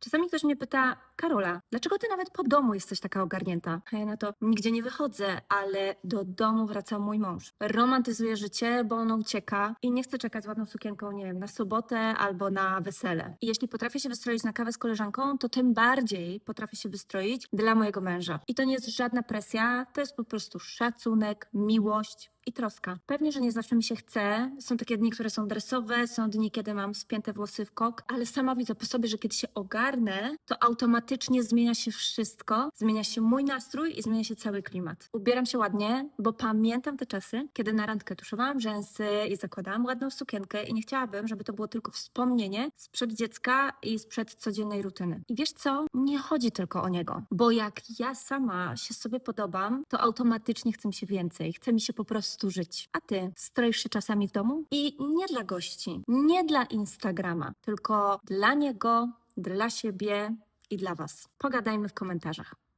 Czasami ktoś mnie pyta, Karola, dlaczego ty nawet po domu jesteś taka ogarnięta? A ja na to, nigdzie nie wychodzę, ale do domu wraca mój mąż. Romantyzuje życie, bo ono ucieka i nie chce czekać z ładną sukienką, nie wiem, na sobotę albo na wesele. I jeśli potrafię się wystroić na kawę z koleżanką, to tym bardziej potrafię się wystroić dla mojego męża. I to nie jest żadna presja, to jest po prostu szacunek, miłość i troska. Pewnie, że nie zawsze mi się chce. Są takie dni, które są dresowe, są dni, kiedy mam spięte włosy w kok, ale sama widzę po sobie, że kiedy się ogarnę, to automatycznie zmienia się wszystko. Zmienia się mój nastrój i zmienia się cały klimat. Ubieram się ładnie, bo pamiętam te czasy, kiedy na randkę tuszowałam rzęsy i zakładałam ładną sukienkę i nie chciałabym, żeby to było tylko wspomnienie sprzed dziecka i sprzed codziennej rutyny. I wiesz co? Nie chodzi tylko o niego, bo jak ja sama się sobie podobam, to automatycznie chce mi się więcej, chce mi się po prostu żyć. A ty stroisz się czasami w domu? I nie dla gości, nie dla Instagrama, tylko dla niego, dla siebie i dla was. Pogadajmy w komentarzach.